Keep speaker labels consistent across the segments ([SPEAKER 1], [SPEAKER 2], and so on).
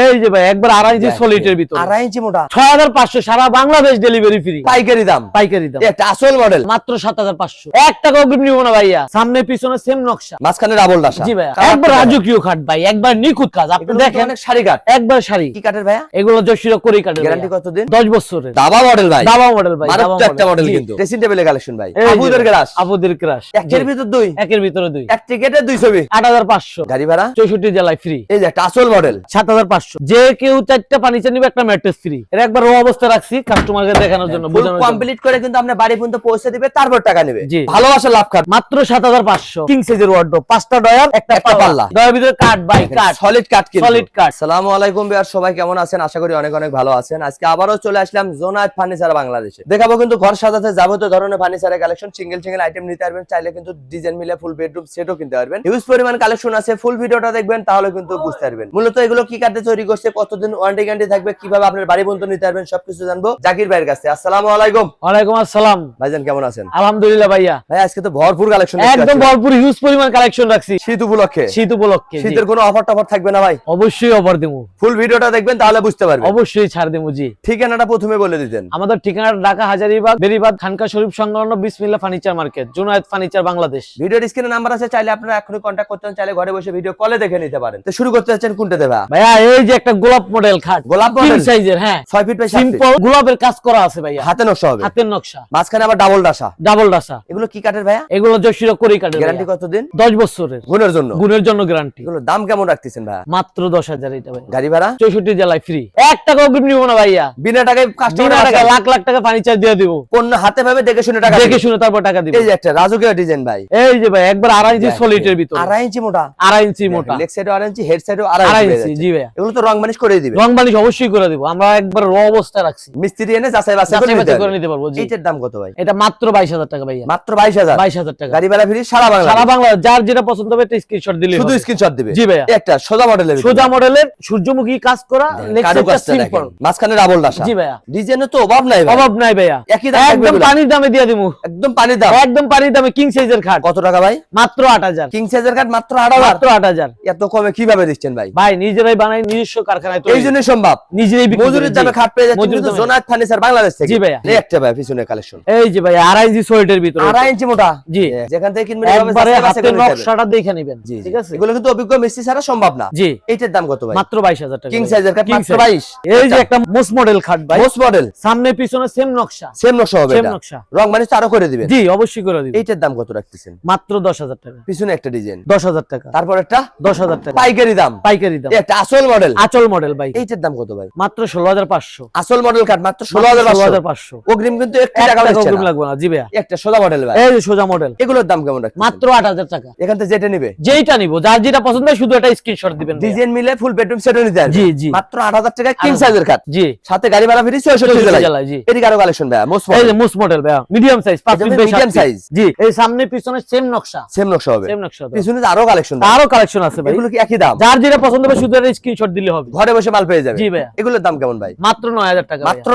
[SPEAKER 1] এই যে ভাই একবার আড়াই ইঞ্চি ভিতর।
[SPEAKER 2] আড়াই ইঞ্চি মোটা।
[SPEAKER 1] ছয় হাজার পাঁচশো সারা বাংলাদেশ ডেলিভারি ফ্রি
[SPEAKER 2] পাইকারি দাম।
[SPEAKER 1] পাইকারি দাম।
[SPEAKER 2] একটা আসল মডেল
[SPEAKER 1] মাত্র সাত হাজার পাঁচশো। এক টাকা অগ্রিম নিবো না ভাইয়া। সামনে পিছনে সেম নকশা।
[SPEAKER 2] মাঝখানে ডাবল
[SPEAKER 1] জি ভাইয়া। একবার রাজকীয় খাট ভাই একবার নিখুঁত কাজ। আপনি দেখেন
[SPEAKER 2] অনেক শাড়ি কাট
[SPEAKER 1] একবার শাড়ি।
[SPEAKER 2] কি কাঠের ভাইয়া?
[SPEAKER 1] এগুলো যশিরা করি কাটে
[SPEAKER 2] গ্যারান্টি কতদিন?
[SPEAKER 1] দশ বছরের।
[SPEAKER 2] দাবা মডেল ভাই।
[SPEAKER 1] দাবা মডেল ভাই
[SPEAKER 2] মারাত্মক একটা মডেল কিন্তু। ড্রেসিং টেবিলের কালেকশন ভাই। আবুদের গ্লাস
[SPEAKER 1] আবুদের ক্রাশ
[SPEAKER 2] একের ভিতর দুই।
[SPEAKER 1] একের ভিতরে দুই।
[SPEAKER 2] এক টিকেটে দুই ছবি।
[SPEAKER 1] আট হাজার পাঁচশো।
[SPEAKER 2] গাড়ি ভাড়া?
[SPEAKER 1] চৌষট্টি জেলায় ফ্রি
[SPEAKER 2] এই যে একটা আসল মডেল
[SPEAKER 1] সাত হাজার পাঁচশো। যে কেউ চারটা ফার্নিচার নিবে একটা ম্যাট্রেস ফ্রি এটা একবার র অবস্থা রাখছি কাস্টমারকে দেখানোর জন্য।
[SPEAKER 2] কমপ্লিট করে কিন্তু আপনার বাড়ি পর্যন্ত পৌঁছে দিবে তারপর টাকা নেবে।
[SPEAKER 1] জি।
[SPEAKER 2] ভালোবাসা লাভ
[SPEAKER 1] মাত্র সাত হাজার পাঁচশো। কিং সাইজের ওয়ার্ড পাঁচটা ডয়ার একটা
[SPEAKER 2] একটা পাল্লা।
[SPEAKER 1] ডয়ার ভিতরে কাঠ বাই কাঠ
[SPEAKER 2] সলিড কিন্তু।
[SPEAKER 1] Solid কাঠ।
[SPEAKER 2] সালামু আলাইকুম বিয়ার সবাই কেমন আছেন? আশা করি অনেক অনেক ভালো আছেন। আজকে আবারও চলে আসলাম জোনায়েত ফার্নিচার বাংলাদেশে দেখাবো কিন্তু ঘর সাজাতে যাবতীয় ধরনের ফার্নিচারের কালেকশন সিঙ্গেল সিঙ্গেল আইটেম নিতে পারবেন চাইলে কিন্তু ডিজাইন মিলে ফুল বেডরুম সেটও কিনতে পারবেন। হিউজ পরিমাণ কালেকশন আছে ফুল ভিডিওটা দেখবেন তাহলে কিন্তু বুঝতে পারবেন। মূলত এগুলো কি কাঠে তৈরি করছে কতদিন ওয়ারেন্টি গ্যারান্টি থাকবে কীভাবে আপনার বাড়ি পর্যন্ত নিতে পারবেন সবকিছু জানব। জাকির ভাইয়ের কাছে। আসসালামু আলাইকুম।
[SPEAKER 1] ওয়ালাইকুম আসসালাম।
[SPEAKER 2] ভাইজান কেমন আছেন?
[SPEAKER 1] আলহামদুলিল্লাহ ভাইয়া।
[SPEAKER 2] ভাই আজকে তো ভরপুর কালেকশন
[SPEAKER 1] একদম ভরপুর হিউজ পরিমাণ কালেকশন রাখছি।
[SPEAKER 2] শীত উপলক্ষে।
[SPEAKER 1] শীত উপলক্ষে
[SPEAKER 2] শীতের কোনো অফার টফার থাকবে না ভাই?
[SPEAKER 1] অবশ্যই অফার দেবো
[SPEAKER 2] ফুল ভিডিওটা দেখবেন তাহলে বুঝতে পারবেন।
[SPEAKER 1] অবশ্যই ছাড় দেবো জি।
[SPEAKER 2] ঠিকানাটা প্রথমে বলে দিতেন।
[SPEAKER 1] আমাদের ঠিকানা ঢাকা হাজারিবাগ বেরিবাদ খানকা শরীফ সংলগ্ন Bismillah furniture market Junayed furniture Bangladesh.
[SPEAKER 2] ভিডিওর স্ক্রিনে নাম্বার আছে চাইলে আপনারা এখনই কন্ট্যাক্ট করতে পারেন, চাইলে ঘরে বসে ভিডিও কলে দেখে নিতে পারেন। তো শুরু করতে যাচ্ছেন কোনটা দেবা
[SPEAKER 1] ভাইয়া এই যে একটা গোলাপ মডেল খাট
[SPEAKER 2] গোলাপ মডেল
[SPEAKER 1] সাইজের হ্যাঁ।
[SPEAKER 2] ছয় ফিট বাই
[SPEAKER 1] সিম্পল গোলাপের কাজ করা আছে ভাইয়া।
[SPEAKER 2] হাতে নকশা হবে?
[SPEAKER 1] হাতের নকশা।
[SPEAKER 2] মাঝখানে আবার ডাবল ডাসা?
[SPEAKER 1] ডাবল ডাসা।
[SPEAKER 2] এগুলো কি কাঠের ভাইয়া?
[SPEAKER 1] এগুলো যশিরা করি কাটে
[SPEAKER 2] গ্যারান্টি কতদিন?
[SPEAKER 1] দশ বছরের।
[SPEAKER 2] গুণের জন্য?
[SPEAKER 1] গুণের জন্য গ্যারান্টি
[SPEAKER 2] এগুলো দাম কেমন রাখতেছেন ভাইয়া?
[SPEAKER 1] মাত্র দশ হাজার এটা ভাই
[SPEAKER 2] গাড়ি ভাড়া?
[SPEAKER 1] চৌষট্টি জেলায় ফ্রি এক টাকা অগ্রিম নিবো না ভাইয়া।
[SPEAKER 2] বিনা টাকায় কাস্টমার
[SPEAKER 1] টাকা লাখ লাখ টাকা ফার্নিচার দিয়ে দিব।
[SPEAKER 2] পণ্য হাতে পাবে দেখে শুনে টাকা
[SPEAKER 1] দেখে শুনে তারপর টাকা দিব।
[SPEAKER 2] এই যে একটা রাজকীয় ডিজাইন ভাই।
[SPEAKER 1] এই যে ভাই একবার আড়াই ইঞ্চি সলিটের ভিতর।
[SPEAKER 2] আড়াই ইঞ্চি মোটা?
[SPEAKER 1] আড়াই ইঞ্চি মোটা।
[SPEAKER 2] লেগ সাইডও আড়াই ইঞ্চি হেড সাইডও আড়াই ইঞ্চি।
[SPEAKER 1] জি ভাইয়া।
[SPEAKER 2] এগুলো তো রং মানিশ করে দিবে।
[SPEAKER 1] রং বানিশ অবশ্যই করে দিব। আমরা একবার র অবস্থা রাখছি।
[SPEAKER 2] মিস্ত্রি এনে যাচাই বাছাই করে নিতে পারব।
[SPEAKER 1] জি।
[SPEAKER 2] এইটার দাম কত ভাই?
[SPEAKER 1] এটা মাত্র বাইশ হাজার টাকা ভাইয়া।
[SPEAKER 2] মাত্র বাইশ হাজার?
[SPEAKER 1] বাইশ হাজার টাকা।
[SPEAKER 2] গাড়ি ভাড়া ফ্রি সারা বাংলা
[SPEAKER 1] সারা বাংলা যার যেটা পছন্দ হবে একটা স্ক্রিনশট দিলে
[SPEAKER 2] শুধু স্ক্রিনশট দিবে?
[SPEAKER 1] জি ভাইয়া।
[SPEAKER 2] একটা সোজা মডেলের
[SPEAKER 1] সোজা মডেলের সূর্যমুখী কাজ করা
[SPEAKER 2] কারুকাজটা
[SPEAKER 1] সিম্পল
[SPEAKER 2] দেখেন। মাঝখানে ডাবল ডাসা
[SPEAKER 1] জি ভাইয়া।
[SPEAKER 2] ডিজাইনের তো অভাব নাই ভাই।
[SPEAKER 1] অভাব নাই ভাইয়া।
[SPEAKER 2] একই দাম
[SPEAKER 1] একদম পানির দামে দিয়ে দিমু।
[SPEAKER 2] একদম পানির দাম।
[SPEAKER 1] একদম পানির দামে কিং সাইজের খাট।
[SPEAKER 2] কত টাকা ভাই?
[SPEAKER 1] মাত্র আট হাজার।
[SPEAKER 2] কিং সাইজের খাট মাত্র আট হাজার।
[SPEAKER 1] মাত্র আট হাজার।
[SPEAKER 2] এত কমে কীভাবে দিচ্ছেন ভাই?
[SPEAKER 1] ভাই নিজেরাই বানাই নিজস্ব কারখানায়
[SPEAKER 2] এই জন্যই সম্ভব।
[SPEAKER 1] নিজেরাই
[SPEAKER 2] মজুরির দামে খাট পেয়ে যাচ্ছে। জোনাত ফার্নিচার বাংলাদেশ থেকে।
[SPEAKER 1] জি ভাইয়া।
[SPEAKER 2] এই একটা ভাই পিছনে কালেকশন
[SPEAKER 1] এই যে ভাই আড়াই ইঞ্চি সোয়েটের ভিতরে।
[SPEAKER 2] আড়াই ইঞ্চি মোটা।
[SPEAKER 1] জি।
[SPEAKER 2] যেখান থেকে কিনবেন
[SPEAKER 1] একবারে
[SPEAKER 2] পারবেন।
[SPEAKER 1] নকশাটা দেখে নেবেন। ঠিক আছে?
[SPEAKER 2] এগুলো কিন্তু অভিজ্ঞ মিস্ত্রি ছাড়া সম্ভব না।
[SPEAKER 1] জি।
[SPEAKER 2] এইটার দাম কত ভাই?
[SPEAKER 1] মাত্র বাইশ হাজার টাকা
[SPEAKER 2] কিং সাইজের
[SPEAKER 1] King
[SPEAKER 2] মাত্র
[SPEAKER 1] size।
[SPEAKER 2] বাইশ।
[SPEAKER 1] এই যে একটা মোস্ট মডেল খাট ভাই।
[SPEAKER 2] মোস্ট মডেল
[SPEAKER 1] সামনে পিছনে সেম নকশা।
[SPEAKER 2] সেম নকশা হবে
[SPEAKER 1] সেম নকশা।
[SPEAKER 2] রং মানিশ তো আরও করে দিবেন।
[SPEAKER 1] জি অবশ্যই করে দিবি
[SPEAKER 2] এইটার দাম কত রাখতেছেন?
[SPEAKER 1] মাত্র দশ হাজার টাকা।
[SPEAKER 2] পিছনে একটা ডিজাইন
[SPEAKER 1] দশ হাজার টাকা।
[SPEAKER 2] তারপর একটা
[SPEAKER 1] দশ হাজার টাকা।
[SPEAKER 2] পাইকারি দাম।
[SPEAKER 1] পাইকারি দাম।
[SPEAKER 2] একটা আসল মডেল
[SPEAKER 1] আচল মডেল ভাই।
[SPEAKER 2] এইটার দাম কত ভাই?
[SPEAKER 1] মাত্র ষোলো হাজার পাঁচশো।
[SPEAKER 2] আসল মডেল মাত্র ষোলো হাজার
[SPEAKER 1] পাঁচশো।
[SPEAKER 2] অগ্রিম কিন্তু একটি
[SPEAKER 1] এক
[SPEAKER 2] টাকা
[SPEAKER 1] টাকা অগ্রিম লাগবে না জি
[SPEAKER 2] একটা সোজা মডেল ভাই।
[SPEAKER 1] এই সোজা মডেল
[SPEAKER 2] এগুলোর দাম কেমন
[SPEAKER 1] মাত্র আট হাজার টাকা।
[SPEAKER 2] এখান থেকে যেটা নিবে?
[SPEAKER 1] যেইটা নিবো যার যেটা পছন্দ হয় শুধু একটা স্ক্রিনশট দিবেন
[SPEAKER 2] ডিজাইন মিলে ফুল বেডরুম সেট নিতে
[SPEAKER 1] জি, জি।
[SPEAKER 2] মাত্র আট হাজার টাকা কিং সাইজের
[SPEAKER 1] জি।
[SPEAKER 2] সাথে গাড়ি ভাড়া ফ্রি জেলায়।
[SPEAKER 1] জেলায়, জি।
[SPEAKER 2] এদিকে আরও কালেকশন ভাই মোস্ট
[SPEAKER 1] এই মোস্ট মডেল ভাইয়া মিডিয়াম সাইজ
[SPEAKER 2] এটা
[SPEAKER 1] মিডিয়াম সাইজ জি এই সামনে পিছনে সেম নকশা।
[SPEAKER 2] সেম নকশা হবে।
[SPEAKER 1] সেম নকশা
[SPEAKER 2] পিছনে আরও কালেকশন
[SPEAKER 1] আরও কালেকশন আছে ভাই।
[SPEAKER 2] এগুলো কি একই দাম?
[SPEAKER 1] যার যেটা পছন্দ হবে শুধু একটা স্ক্রিনশট অর্ডার দিলে হবে।
[SPEAKER 2] ঘরে বসে মাল পেয়ে যাবে। এগুলোর দাম কেমন ভাই?
[SPEAKER 1] মাত্র 9000 টাকা
[SPEAKER 2] মাত্র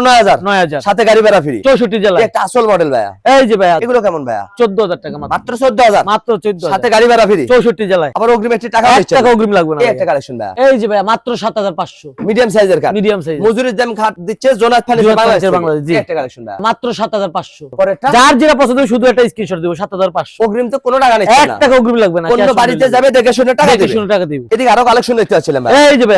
[SPEAKER 2] সাথে গাড়ি
[SPEAKER 1] জেলা
[SPEAKER 2] একটা আসল মডেল ভাই
[SPEAKER 1] এই যে ভাই
[SPEAKER 2] এগুলো কেমন
[SPEAKER 1] ভাই 14000 টাকা মাত্র।
[SPEAKER 2] 14000
[SPEAKER 1] মাত্র
[SPEAKER 2] সাথে গাড়ি
[SPEAKER 1] জেলায়।
[SPEAKER 2] আবার অগ্রিম একটি টাকা
[SPEAKER 1] টাকা অগ্রিম লাগবে না
[SPEAKER 2] একটা কালেকশন ভাই
[SPEAKER 1] এই যে ভাই মাত্র 7500
[SPEAKER 2] মিডিয়াম সাইজের
[SPEAKER 1] মিডিয়াম সাইজ
[SPEAKER 2] মজুরির দাম খাট দিচ্ছে একটা কালেকশন ভাই
[SPEAKER 1] মাত্র যার যেটা পছন্দ শুধু একটা স্ক্রিনশট
[SPEAKER 2] অগ্রিম তো কোনো টাকা নেই
[SPEAKER 1] টাকা অগ্রিম লাগবে না কোন
[SPEAKER 2] বাড়িতে যাবে দেখে শুনে টাকা দিবে। এদিকে আরও কালেকশন দেখতে পাচ্ছিলাম ভাই
[SPEAKER 1] এই যে
[SPEAKER 2] ভাই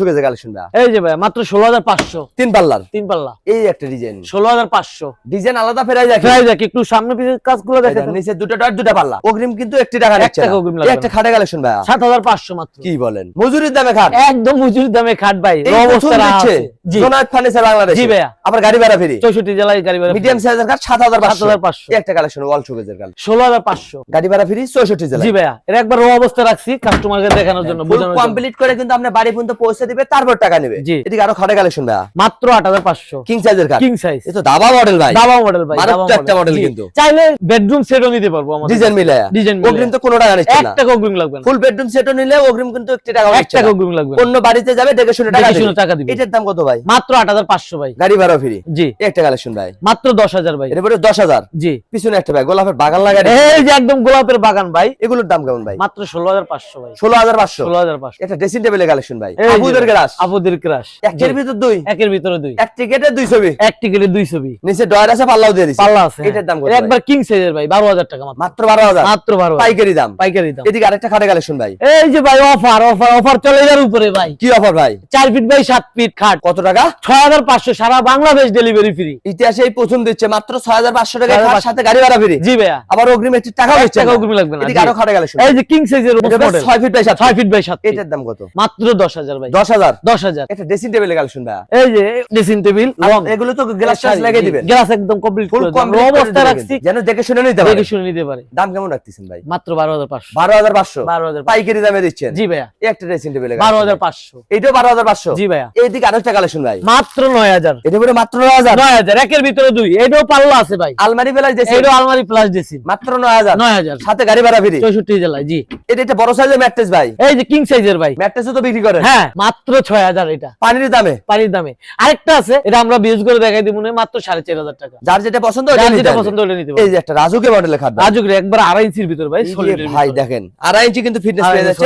[SPEAKER 2] শোকেজে কালেকশন
[SPEAKER 1] এই যে ভাইয়া মাত্র ষোলো হাজার পাঁচশো।
[SPEAKER 2] তিন পাল্লার?
[SPEAKER 1] তিন পাল্লা।
[SPEAKER 2] এই একটা ডিজাইন
[SPEAKER 1] ষোলো হাজার পাঁচশো।
[SPEAKER 2] ডিজাইন আলাদা ফেরাই যায়
[SPEAKER 1] প্রায় দেখ একটু সামনে কাজগুলো
[SPEAKER 2] দেখেন নিচে দুটো ডট দুটো পাল্লা। অগ্রিম কিন্তু একটি টাকা
[SPEAKER 1] অগ্রিম লাগবে
[SPEAKER 2] একটা খাটে কালেকশন
[SPEAKER 1] হাজার পাঁচশো মাত্র।
[SPEAKER 2] কি বলেন? মজুরির দামে খাট?
[SPEAKER 1] একদম মজুরির দামে খাট ভাই। অবস্থা আছে।
[SPEAKER 2] ফার্নিচার বাংলাদেশ।
[SPEAKER 1] জি।
[SPEAKER 2] আবার গাড়ি ভাড়া ফ্রি।
[SPEAKER 1] চৌষট্টি জেলায় গাড়ি ভাড়া
[SPEAKER 2] মিডিয়াম সাইজের
[SPEAKER 1] 7,500
[SPEAKER 2] একটা কালেকশন ওয়াল শোকেজের গাড়ি ভাড়া ফ্রি চৌষট্টি জেলা
[SPEAKER 1] জি এটা একবার র অবস্থা রাখছি কাস্টমারকে দেখানোর জন্য বোঝানোর জন্য।
[SPEAKER 2] কমপ্লিট করে কিন্তু আপনার বাড়ি পর্যন্ত পৌঁছে দিবে তারপর টাকা নেবে। এদিকে আরও খাটে কালেকশন ভাইয়া।
[SPEAKER 1] মাত্র আট হাজার পাঁচশো।
[SPEAKER 2] কিং সাইজের কাঠ
[SPEAKER 1] কিং সাইজ
[SPEAKER 2] এ তো দাবা মডেল ভাই।
[SPEAKER 1] দাবা মডেল ভাই
[SPEAKER 2] একটা
[SPEAKER 1] জি।
[SPEAKER 2] কিন্তু।
[SPEAKER 1] চাইলে বেডরুম সেটও নিতে পারব আমাদের।
[SPEAKER 2] ডিজাইন মিলায়া।
[SPEAKER 1] ডিজাইন
[SPEAKER 2] অগ্রিম তো কোনো টাকা নিচ্ছে না।
[SPEAKER 1] টাকা অগ্রিম লাগবে
[SPEAKER 2] ফুল বেডরুম সেটও নিলে অগ্রিম কিন্তু একটি টাকা
[SPEAKER 1] এক টাকা অগ্রিম লাগবে
[SPEAKER 2] অন্য বাড়িতে যাবে দেখে শুনে টাকা দিবে।
[SPEAKER 1] টাকা দিবে।
[SPEAKER 2] এটার দাম কত ভাই?
[SPEAKER 1] মাত্র আট হাজার পাঁচশো ভাই।
[SPEAKER 2] গাড়ি ভাড়া ফ্রি
[SPEAKER 1] জি।
[SPEAKER 2] একটা কালেকশন ভাই।
[SPEAKER 1] মাত্র দশ হাজার ভাই।
[SPEAKER 2] এর পরে দশ হাজার।
[SPEAKER 1] জি।
[SPEAKER 2] পিছনে একটা ভাই গোলাপের বাগান লাগাই
[SPEAKER 1] এই যে একদম গোলাপের বাগান ভাই।
[SPEAKER 2] এগুলোর দাম কেমন ভাই?
[SPEAKER 1] মাত্র ষোলো হাজার পাঁচশো ভাই।
[SPEAKER 2] ষোলো হাজার পাঁচশো।
[SPEAKER 1] ষোলো হাজার পাঁচশো।
[SPEAKER 2] একটা ড্রেসিং টেবিলের কালেকশন ভাই।
[SPEAKER 1] যে
[SPEAKER 2] আবুদের
[SPEAKER 1] আপুদের ক্রাশ
[SPEAKER 2] একের ভিতর দুই।
[SPEAKER 1] একের ভিতরে দুই।
[SPEAKER 2] এক টিকেটে দুই ছবি।
[SPEAKER 1] এক টিকেটে দুই ছবি।
[SPEAKER 2] নিচে ডয়ার আছে পাল্লাও দিয়ে দিছে।
[SPEAKER 1] পাল্লা আছে
[SPEAKER 2] এটার দাম কত
[SPEAKER 1] হ্যাঁ। একবার কিং সাইজের ভাই বারো হাজার টাকা মাত্র।
[SPEAKER 2] মাত্র বারো হাজার।
[SPEAKER 1] মাত্র বারো হাজার।
[SPEAKER 2] পাইকারি দাম।
[SPEAKER 1] পাইকারি দাম।
[SPEAKER 2] এদিকে আরেকটা খাটে কালেকশন ভাই।
[SPEAKER 1] এই যে ভাই অফার অফার অফার চলে যাওয়ার উপরে ভাই।
[SPEAKER 2] কি অফার ভাই?
[SPEAKER 1] চার ফিট বাই সাত ফিট খাট।
[SPEAKER 2] কত টাকা?
[SPEAKER 1] ছয় হাজার পাঁচশো সারা বাংলাদেশ ডেলিভারি ফ্রি
[SPEAKER 2] ইতিহাসে এই প্রথম দিচ্ছে মাত্র ছয় হাজার পাঁচশো টাকা খাট, সাথে গাড়ি ভাড়া ফ্রি
[SPEAKER 1] জি ভাইয়া।
[SPEAKER 2] আবার অগ্রিম একটি টাকা
[SPEAKER 1] এক
[SPEAKER 2] দিচ্ছে
[SPEAKER 1] টাকা অগ্রিম লাগবে না,
[SPEAKER 2] এদিকে আরও খাটে কালেকশন
[SPEAKER 1] এই যে কিং সাইজের মডেল
[SPEAKER 2] ছয় ফিট বাই সাত
[SPEAKER 1] ছয় ফিট বাই সাত
[SPEAKER 2] এটার দাম কত?
[SPEAKER 1] মাত্র দশ হাজার ভাই।
[SPEAKER 2] দশ হাজার?
[SPEAKER 1] দশ হাজার।
[SPEAKER 2] একটা ড্রেসিং টেবিলের কালেকশন ভাই
[SPEAKER 1] এই যে ড্রেসিং টেবিল
[SPEAKER 2] এগুলো তো গ্লাস টাস লাগিয়ে দিবেন।
[SPEAKER 1] গ্লাস একদম কমপ্লিট করে
[SPEAKER 2] কমপ্লিট
[SPEAKER 1] অবস্থা রাখছি।
[SPEAKER 2] যেন দেখে শুনে নিতে পারে।
[SPEAKER 1] দেখে শুনে নিতে পারে।
[SPEAKER 2] দাম কেমন রাখতেছেন ভাই?
[SPEAKER 1] মাত্র বারো হাজার পাঁচশো।
[SPEAKER 2] বারো হাজার পাঁচশো?
[SPEAKER 1] বারো হাজার
[SPEAKER 2] পাইকারি দামে দিচ্ছেন?
[SPEAKER 1] জি ভাইয়া।
[SPEAKER 2] একটা ড্রেসিং টেবিলের
[SPEAKER 1] বারো হাজার পাঁচশো।
[SPEAKER 2] এইটাও বারো হাজার পাঁচশো?
[SPEAKER 1] জি ভাইয়া।
[SPEAKER 2] এইদিকে আরেকটা কালেকশন ভাই।
[SPEAKER 1] মাত্র নয় হাজার।
[SPEAKER 2] এটা পরে মাত্র নয় হাজার?
[SPEAKER 1] একের ভিতরে দুই। এটাও পাল্লা আছে ভাই।
[SPEAKER 2] আলমারি বেলায় দিয়েছে
[SPEAKER 1] এটাও আলমারি প্লাস ডেসিন
[SPEAKER 2] মাত্র নয় হাজার?
[SPEAKER 1] নয় হাজার।
[SPEAKER 2] সাথে গাড়ি ভাড়া ফ্রি।
[SPEAKER 1] চৌষট্টি জেলায় জি।
[SPEAKER 2] এটা একটা বড় সাইজের ম্যাট্রেস ভাই।
[SPEAKER 1] এই যে কিং সাইজের ভাই।
[SPEAKER 2] ম্যাট্রেসও তো বিক্রি করেন।
[SPEAKER 1] হ্যাঁ মাত্র ছয় হাজার এটা।
[SPEAKER 2] পানির দামে?
[SPEAKER 1] পানির দামে। আরেকটা আছে এটা আমরা বিউজ করে দেখাই দিব মাত্র সাড়ে চার হাজার টাকা।
[SPEAKER 2] যার যেটা পছন্দ
[SPEAKER 1] যেটা পছন্দ ওটা নিতে
[SPEAKER 2] এই যে একটা রাজুকে মডেলের ভাই।
[SPEAKER 1] রাজুক একবার আড়াই ইঞ্চির ভিতর ভাই
[SPEAKER 2] ভাই দেখেন আড়াই ইঞ্চি কিন্তু ফিটনেস পেয়ে যাচ্ছে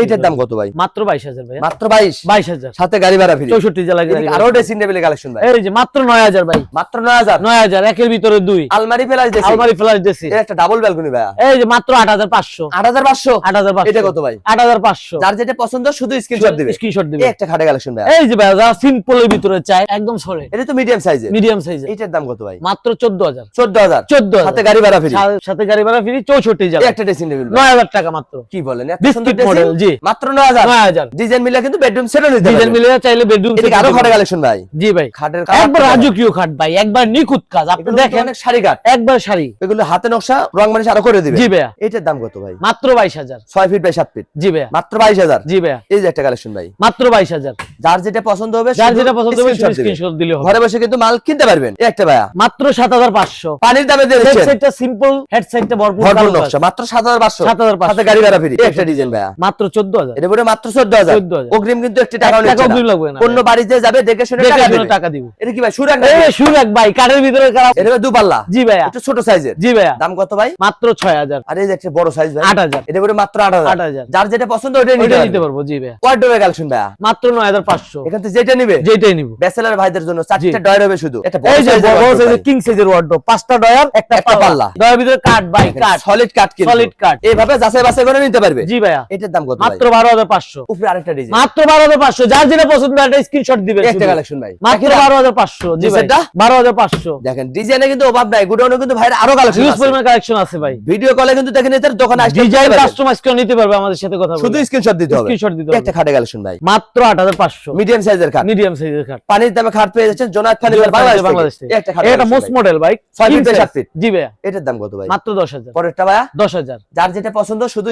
[SPEAKER 2] এইটার দাম কত ভাই?
[SPEAKER 1] মাত্র বাইশ হাজার ভাই।
[SPEAKER 2] মাত্র বাইশ?
[SPEAKER 1] বাইশ হাজার।
[SPEAKER 2] সাথে গাড়ি ভাড়া ফ্রি
[SPEAKER 1] চৌষট্টি গাড়ি
[SPEAKER 2] আরও ড্রেসিং টেবিলের কালেকশন ভাই।
[SPEAKER 1] এই যে মাত্র নয় হাজার ভাই।
[SPEAKER 2] মাত্র নয় হাজার?
[SPEAKER 1] নয় হাজার একের ভিতরে দুই।
[SPEAKER 2] আলমারি ফেলাস দিয়েছে
[SPEAKER 1] আলমারি দিয়েছি
[SPEAKER 2] এর একটা ডাবল ব্যালকনি ভাই
[SPEAKER 1] এই যে মাত্র আট হাজার পাঁচশো।
[SPEAKER 2] আট হাজার পাঁচশো?
[SPEAKER 1] আট হাজার পাঁচশো।
[SPEAKER 2] এটা কত ভাই?
[SPEAKER 1] আট হাজার পাঁচশো।
[SPEAKER 2] যার যেটা পছন্দ শুধু স্ক্রিনশট দিবে।
[SPEAKER 1] স্ক্রিনশট দিবে
[SPEAKER 2] এই একটা খাটে কালেকশন ভাই।
[SPEAKER 1] এই যে ভাই যারা সিম্পলের ভিতরে চাই একদম সরে
[SPEAKER 2] এটা তো মিডিয়াম সাইজের
[SPEAKER 1] মিডিয়াম সাইজের
[SPEAKER 2] এইটার দাম কত ভাই?
[SPEAKER 1] মাত্র চোদ্দ হাজার।
[SPEAKER 2] চোদ্দ হাজার।
[SPEAKER 1] চোদ্দ
[SPEAKER 2] সাথে গাড়ি ভাড়া ফ্রি
[SPEAKER 1] সাথে গাড়ি ভাড়া ফ্রি চৌষট্টি
[SPEAKER 2] এই একটা ড্রেসিং টেবিল
[SPEAKER 1] নয় হাজার টাকা মাত্র।
[SPEAKER 2] কি বলেন এত সুন্দর dressing?
[SPEAKER 1] জি।
[SPEAKER 2] মাত্র নয় হাজার। ডিজাইন মিলে কিন্তু বেডরুম সেটও নিতে
[SPEAKER 1] ডিজাইন মিলে চাইলে বেডরুম
[SPEAKER 2] এদিকে আরও খাটে কালেকশন ভাই?
[SPEAKER 1] জি ভাই।
[SPEAKER 2] খাটের
[SPEAKER 1] একবার রাজকীয় খাট ভাই একবার নিখুঁত কাজ। আপনি
[SPEAKER 2] এগুলো
[SPEAKER 1] দেখেন
[SPEAKER 2] অনেক শাড়ি কাট
[SPEAKER 1] একবার শাড়ি।
[SPEAKER 2] এগুলো হাতে নকশা রং মানুষ আরও করে দিবে।
[SPEAKER 1] জি ভাইয়া।
[SPEAKER 2] এটার দাম কত ভাই?
[SPEAKER 1] মাত্র বাইশ হাজার।
[SPEAKER 2] ছয় ফিট বাই সাত ফিট
[SPEAKER 1] জি ভাইয়া।
[SPEAKER 2] মাত্র বাইশ হাজার।
[SPEAKER 1] জি ভাইয়া।
[SPEAKER 2] এই যে একটা কালেকশন ভাই।
[SPEAKER 1] মাত্র বাইশ হাজার।
[SPEAKER 2] যার যেটা পছন্দ হবে
[SPEAKER 1] যার যেটা পছন্দ হবে স্ক্রিনশট দিলে হবে।
[SPEAKER 2] ঘরে বসে কিন্তু মাল কিনতে পারবেন। এই একটা ভাইয়া।
[SPEAKER 1] মাত্র সাত হাজার পাঁচশো।
[SPEAKER 2] পানির দামে দিয়ে দিচ্ছেন।
[SPEAKER 1] হেডসেটটা সিম্পল হেডসেটটা ভরপুর
[SPEAKER 2] ভরপুর নকশা। মাত্র সাত হাজার পাঁচশো।
[SPEAKER 1] 7,500
[SPEAKER 2] সাথে গাড়ি ভাড়া ফ্রি। এই একটা ডিজাইন ভাইয়া।
[SPEAKER 1] মাত্র চোদ্দ হাজার।
[SPEAKER 2] এটা পরে মাত্র চোদ্দ হাজার।
[SPEAKER 1] 14,000
[SPEAKER 2] অগ্রিম কিন্তু একটি টাকা
[SPEAKER 1] টাকাও বিল লাগবে না।
[SPEAKER 2] অন্য বাড়িতে যাবে দেখে শুনে টাকা
[SPEAKER 1] শুনে
[SPEAKER 2] দিবে।
[SPEAKER 1] টাকা দিব।
[SPEAKER 2] এটা কি ভাই? সুরাক
[SPEAKER 1] এই সুরাক ভাই কাঠের ভিতরে খারাপ
[SPEAKER 2] এটা দু পাল্লা
[SPEAKER 1] জি ভাইয়া।
[SPEAKER 2] একটু ছোট সাইজের
[SPEAKER 1] জি ভাইয়া।
[SPEAKER 2] দাম কত ভাই?
[SPEAKER 1] মাত্র ছয় হাজার।
[SPEAKER 2] আর এই যে একটা বড় সাইজ ভাই।
[SPEAKER 1] আট হাজার।
[SPEAKER 2] এটা পরে মাত্র আট হাজার।
[SPEAKER 1] আট হাজার।
[SPEAKER 2] যার যেটা পছন্দ ওইটাই নিতে পারব।
[SPEAKER 1] জি ভাইয়া।
[SPEAKER 2] ওয়ার্ডরোবে কালেকশন ভাইয়া।
[SPEAKER 1] মাত্র নয় হাজার হাজার পাঁচশো।
[SPEAKER 2] এখান থেকে যেটা নিবে?
[SPEAKER 1] যেটাই নিব।
[SPEAKER 2] ব্যাচেলার ভাইদের জন্য চারটে। ডয়ার হবে শুধু। একটা
[SPEAKER 1] এই যে বড় সাইজের কিং সাইজের ওয়ার্ডরোব পাঁচটা ডয়ার একটা
[SPEAKER 2] পাল্লা।
[SPEAKER 1] ডয়ার ভিতরে কাঠ বাই কাঠ
[SPEAKER 2] সলিড কাট কিন্তু
[SPEAKER 1] Solid কাঠ।
[SPEAKER 2] এইভাবে যাচাই বাছাই করে নিতে পারবে?
[SPEAKER 1] জি ভাইয়া।
[SPEAKER 2] এটার দাম কত
[SPEAKER 1] মাত্র বারো হাজার পাঁচশো।
[SPEAKER 2] উপরে আরেকটা ডিজাইন
[SPEAKER 1] মাত্র বারো হাজার পাঁচশো। যার যেটা পছন্দ একটা স্ক্রিনশট দিবেন
[SPEAKER 2] একটা কালেকশন ভাই।
[SPEAKER 1] মাত্র বারো হাজার পাঁচশো। জি ভাই।
[SPEAKER 2] নিচেরটা?
[SPEAKER 1] বারো হাজার পাঁচশো।
[SPEAKER 2] দেখেন ডিজাইনে কিন্তু অভাব নাই। গুডাউনে কিন্তু ভাইয়ের আরও কালেকশন আছে।
[SPEAKER 1] পরিমাণ কালেকশন আছে ভাই।
[SPEAKER 2] ভিডিও কলে কিন্তু দেখেন এদের দোকানে আসতে
[SPEAKER 1] ডিজাইন কাস্টমাইজ করে নিতে পারবে আমাদের সাথে কথা
[SPEAKER 2] শুধু
[SPEAKER 1] বলে
[SPEAKER 2] স্ক্রিনশট দিতে হবে।
[SPEAKER 1] স্ক্রিনশট দিতে হবে।
[SPEAKER 2] একটা খাটে কালেকশন ভাই।
[SPEAKER 1] মাত্র আট হাজার পাঁচশো। পাঁচশো।
[SPEAKER 2] মিডিয়াম সাইজের খাট
[SPEAKER 1] মিডিয়াম সাইজের খাট
[SPEAKER 2] পানির দামে খাট পেয়ে যাচ্ছেন জোনাথ ফার্নিচার বাংলাদেশ
[SPEAKER 1] এটা মোস্ট মডেল ভাই।
[SPEAKER 2] ছয় ফিট সাত ফিট।
[SPEAKER 1] জি ভাইয়া।
[SPEAKER 2] এটার দাম কত ভাই?
[SPEAKER 1] মাত্র দশ হাজার।
[SPEAKER 2] পরেরটা ভাইয়া?
[SPEAKER 1] দশ হাজার।
[SPEAKER 2] যার যেটা পছন্দ শুধু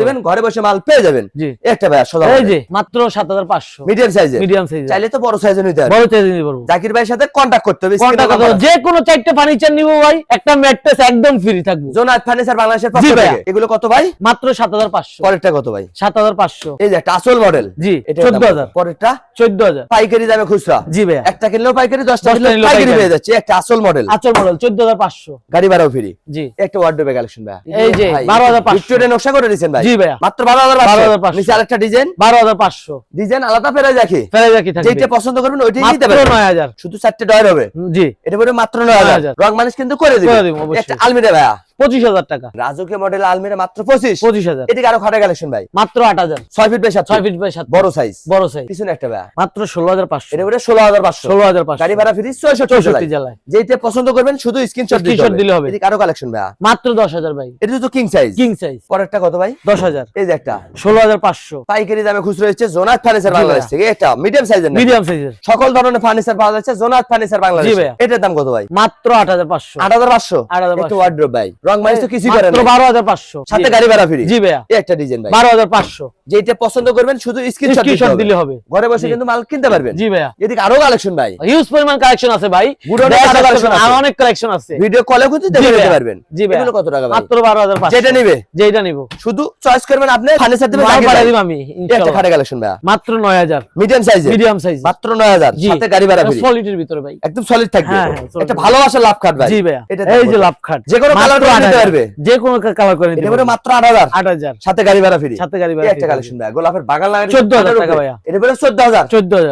[SPEAKER 2] দিবেন ঘরে বসে মাল পেয়ে যাবেন।
[SPEAKER 1] জি।
[SPEAKER 2] একটা ভাইয়া সোজা
[SPEAKER 1] এই যে মাত্র সাত হাজার পাঁচশো।
[SPEAKER 2] মিডিয়াম সাইজের
[SPEAKER 1] মিডিয়াম সাইজের
[SPEAKER 2] চাইলে তো বড় সাইজে নিতে
[SPEAKER 1] বড় চাইজ নিতে পারব।
[SPEAKER 2] জাকির ভাইয়ের সাথে কন্টাক্ট করতে হবে
[SPEAKER 1] কোনটা
[SPEAKER 2] স্ক্রিনে
[SPEAKER 1] কথা
[SPEAKER 2] নাম্বার আছে।
[SPEAKER 1] যে কোনো চারটে ফার্নিচার নিবো ভাই একটা ম্যাট্রেস একদম ফ্রি থাকব।
[SPEAKER 2] জোনাথ ফার্নিচার বাংলাদেশের পক্ষ থেকে। এগুলো কত ভাই?
[SPEAKER 1] মাত্র সাত হাজার পাঁচশো।
[SPEAKER 2] পরেরটা কত ভাই?
[SPEAKER 1] সাত হাজার পাঁচশো।
[SPEAKER 2] এই যে একটা আসল মডেল
[SPEAKER 1] জি
[SPEAKER 2] এটা
[SPEAKER 1] চোদ্দ হাজার।
[SPEAKER 2] পরেরটা?
[SPEAKER 1] চোদ্দ হাজার।
[SPEAKER 2] পাইকারি দামে খুচরা।
[SPEAKER 1] জি ভাইয়া।
[SPEAKER 2] একটা কিনলেও পাইকারি দশটা
[SPEAKER 1] দশটা
[SPEAKER 2] কিনলেও পাইকারি
[SPEAKER 1] পাইকারি।
[SPEAKER 2] পেয়ে যাচ্ছে। একটা আসল মডেল
[SPEAKER 1] আচল মডেল চোদ্দ হাজার পাঁচশো।
[SPEAKER 2] গাড়ি ভাড়াও ফ্রি
[SPEAKER 1] জি।
[SPEAKER 2] একটা ওয়ার্ডরোবে কালেকশন ভাই
[SPEAKER 1] এই যে,
[SPEAKER 2] ভাই,
[SPEAKER 1] 12,500
[SPEAKER 2] ভিক্টোরিয়া নকশা করে দিয়েছেন ভাই।
[SPEAKER 1] জি ভাইয়া।
[SPEAKER 2] মাত্র বারো হাজার
[SPEAKER 1] 12,500
[SPEAKER 2] নিচে আরেকটা ডিজাইন
[SPEAKER 1] বারো হাজার পাঁচশো।
[SPEAKER 2] ডিজাইন আলাদা ফেরা দেখি
[SPEAKER 1] ফেলে রাখি
[SPEAKER 2] যেটা পছন্দ করবেন ওইটাই নিতে পারবেন।
[SPEAKER 1] নয় হাজার।
[SPEAKER 2] শুধু চারটে ডয়ার হবে।
[SPEAKER 1] জি।
[SPEAKER 2] এটা পরে মাত্র নয় হাজার। রং মানুষ কিন্তু করে দিবে।
[SPEAKER 1] দিব,
[SPEAKER 2] একটা আলমিরা ভাইয়া।
[SPEAKER 1] পঁচিশ হাজার টাকা।
[SPEAKER 2] রাজকীয় মডেল আলমিরা মাত্র পঁচিশ?
[SPEAKER 1] পঁচিশ হাজার।
[SPEAKER 2] এদিকে আরও খাটা কালেকশন ভাই।
[SPEAKER 1] মাত্র আট হাজার।
[SPEAKER 2] ছয় ফিট বাই সাত
[SPEAKER 1] ছয়
[SPEAKER 2] ফিট
[SPEAKER 1] বাই সাত
[SPEAKER 2] বড় সাইজ
[SPEAKER 1] বড় সাইজ
[SPEAKER 2] পিছনে একটা ভাইয়া
[SPEAKER 1] মাত্র ষোলো হাজার পাঁচশো।
[SPEAKER 2] এটা ষোলো হাজার পাঁচশো।
[SPEAKER 1] ষোলো হাজার পাঁচশো।
[SPEAKER 2] গাড়ি ভাড়া ফ্রি ছয়শো
[SPEAKER 1] চৌষট্টি জেলায়।
[SPEAKER 2] যেটা পছন্দ করবেন শুধু স্ক্রিনশট
[SPEAKER 1] Screenshot দিলে হবে।
[SPEAKER 2] এদিকে আরও কালেকশন ভাইয়া
[SPEAKER 1] মাত্র দশ হাজার ভাই।
[SPEAKER 2] এটা তো কিং সাইজ
[SPEAKER 1] কিং সাইজ
[SPEAKER 2] পরেরটা কত ভাই?
[SPEAKER 1] দশ হাজার।
[SPEAKER 2] এই যে একটা।
[SPEAKER 1] ষোলো হাজার পাঁচশো।
[SPEAKER 2] পাইকারি দামে খুচরো হচ্ছে জোনাথ ফার্নিচার বাংলাদেশ। থেকে। এটা মিডিয়াম সাইজের
[SPEAKER 1] মিডিয়াম সাইজের
[SPEAKER 2] সকল ধরনের ফার্নিচার পাওয়া যাচ্ছে জোনাথ ফার্নিচার বাংলাদেশ এটার দাম কত ভাই?
[SPEAKER 1] মাত্র আট হাজার পাঁচশো।
[SPEAKER 2] আট হাজার পাঁচশো।
[SPEAKER 1] 8,500
[SPEAKER 2] একটা ওয়ার্ড্রোব ভাই। রং মাইজ তো কিছুই করে
[SPEAKER 1] মাত্র
[SPEAKER 2] না
[SPEAKER 1] বারো হাজার পাঁচশো।
[SPEAKER 2] সাথে গাড়ি ভাড়া ফ্রি।
[SPEAKER 1] জি ভাইয়া।
[SPEAKER 2] এই একটা ডিজাইন ভাই।
[SPEAKER 1] বারো হাজার পাঁচশো।
[SPEAKER 2] যেটা পছন্দ করবেন শুধু স্ক্রিনশট
[SPEAKER 1] স্ক্রিনশট
[SPEAKER 2] দিলে
[SPEAKER 1] দিলে হবে।
[SPEAKER 2] ঘরে বসে কিন্তু মাল কিনতে পারবেন।
[SPEAKER 1] জি ভাইয়া।
[SPEAKER 2] এদিকে আরও কালেকশন ভাই।
[SPEAKER 1] হিউজ পরিমাণ কালেকশন আছে ভাই।
[SPEAKER 2] গুডাউনে
[SPEAKER 1] দেখা
[SPEAKER 2] আরও
[SPEAKER 1] যাচ্ছে
[SPEAKER 2] collection
[SPEAKER 1] না,
[SPEAKER 2] আছে।
[SPEAKER 1] আরও অনেক কালেকশন আছে।
[SPEAKER 2] ভিডিও কলেও কিন্তু দেখে নিতে পারবেন।
[SPEAKER 1] জি ভাইয়া।
[SPEAKER 2] এগুলো কত টাকা ভাই?
[SPEAKER 1] মাত্র বারো
[SPEAKER 2] যেটা নিবে?
[SPEAKER 1] যেটা নিব।
[SPEAKER 2] শুধু চয়েস করবেন আপনি ফার্নিচার দিবেন
[SPEAKER 1] মাল
[SPEAKER 2] লাগিয়ে
[SPEAKER 1] দিব আমি ইনশাআল্লাহ।
[SPEAKER 2] খাটে কালেকশন ভাইয়া।
[SPEAKER 1] মাত্র নয় হাজার।
[SPEAKER 2] মিডিয়াম সাইজে
[SPEAKER 1] মিডিয়াম সাইজ
[SPEAKER 2] মাত্র নয় হাজার।
[SPEAKER 1] জি।
[SPEAKER 2] সাথে গাড়ি ভাড়া ফ্রি
[SPEAKER 1] সলিডের ভিতরে ভাই।
[SPEAKER 2] একদম সলিড থাকবে।
[SPEAKER 1] হ্যাঁ, হ্যাঁ,
[SPEAKER 2] ভালোবাসার লাভ খাট ভাই।
[SPEAKER 1] জি ভাইয়া।
[SPEAKER 2] এটা
[SPEAKER 1] এই যে লাভ খাট।
[SPEAKER 2] যে কোনো কালার
[SPEAKER 1] মাত্র
[SPEAKER 2] করে নিতে
[SPEAKER 1] 8,000
[SPEAKER 2] পারবে?
[SPEAKER 1] যে কোনো কালার করে নিতে পারবে।
[SPEAKER 2] মাত্র আট হাজার। সাথে গাড়ি ভাড়া ফ্রি
[SPEAKER 1] সাথে গাড়ি ভাড়া
[SPEAKER 2] একটা কালেকশন ভাই গোলাপের বাগান লাগানো
[SPEAKER 1] 14,000 টাকা ভাইয়া।
[SPEAKER 2] এটা পরে চোদ্দ হাজার।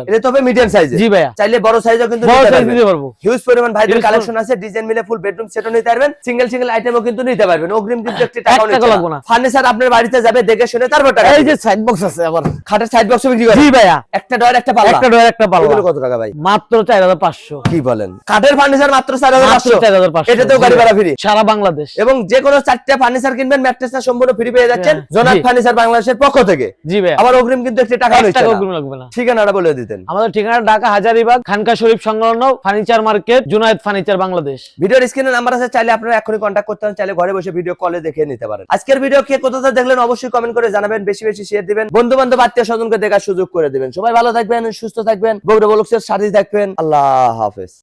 [SPEAKER 2] এটা তবে মিডিয়াম সাইজে
[SPEAKER 1] জি ভাইয়া।
[SPEAKER 2] চাইলে বড় সাইজও কিন্তু নিতে পারবেন।
[SPEAKER 1] দিতে পারব।
[SPEAKER 2] হিউজ পরিমাণ ভাইদের কালেকশন আছে ডিজাইন মিলে ফুল বেডরুম সেটও নিতে পারবেন সিঙ্গেল সিঙ্গেল আইটেমও কিন্তু নিতে পারবেন। অগ্রিম কিন্তু একটি টাকাও
[SPEAKER 1] এক লাগবে না।
[SPEAKER 2] ফার্নিচার আপনার বাড়িতে যাবে দেখে শুনে তারপর টাকা
[SPEAKER 1] এই যে সাইড বক্স আছে আবার।
[SPEAKER 2] খাটের সাইড বক্স বিক্রি করে।
[SPEAKER 1] জি ভাইয়া।
[SPEAKER 2] একটা ডয়ার একটা পাল্লা।
[SPEAKER 1] একটা ডোর একটা পাল্লা।
[SPEAKER 2] কত টাকা ভাই?
[SPEAKER 1] মাত্র চার হাজার পাঁচশো।
[SPEAKER 2] কি বলেন? কাঠের ফার্নিচার মাত্র চার হাজার
[SPEAKER 1] মাত্র
[SPEAKER 2] পাঁচশো।
[SPEAKER 1] চার হাজার পাঁচশো।
[SPEAKER 2] এটাতেও গাড়ি ভাড়া ফ্রি
[SPEAKER 1] সারা বাংলাদেশ।
[SPEAKER 2] এবং যে কোনো চারটে ফার্নিচার কিনবেন ম্যাট্রেসটা সম্পূর্ণ ফ্রি পেয়ে যাচ্ছেন।
[SPEAKER 1] হ্যাঁ,
[SPEAKER 2] জোনাক ফার্নিচার বাংলাদেশের পক্ষ থেকে।
[SPEAKER 1] জি ভাইয়া।
[SPEAKER 2] আবার অগ্রিম কিন্তু একটি টাকা
[SPEAKER 1] লাগবে না।
[SPEAKER 2] ঠিকানাটা বলে দিতেন।
[SPEAKER 1] আমাদের ঠিকানা ঢাকা হাজারিবাগ খানকা শরীফ সংলগ্ন furniture market Junayed furniture Bangladesh
[SPEAKER 2] ভিডিওর স্ক্রিনে নাম্বার আছে চাইলে আপনারা এখনই কন্ট্যাক্ট করতে পারেন চাইলে ঘরে বসে ভিডিও কলে দেখে নিতে পারেন। আজকের ভিডিও কে কোথা থেকে দেখলেন অবশ্যই কমেন্ট করে জানাবেন বেশি বেশি শেয়ার দিবেন বন্ধু বান্ধব আত্মীয় স্বজনকে দেখার সুযোগ করে দিবেন। সবাই ভালো থাকবেন সুস্থ থাকবেন গৌরব বলুকের সাথে থাকবেন। আল্লাহ হাফেজ।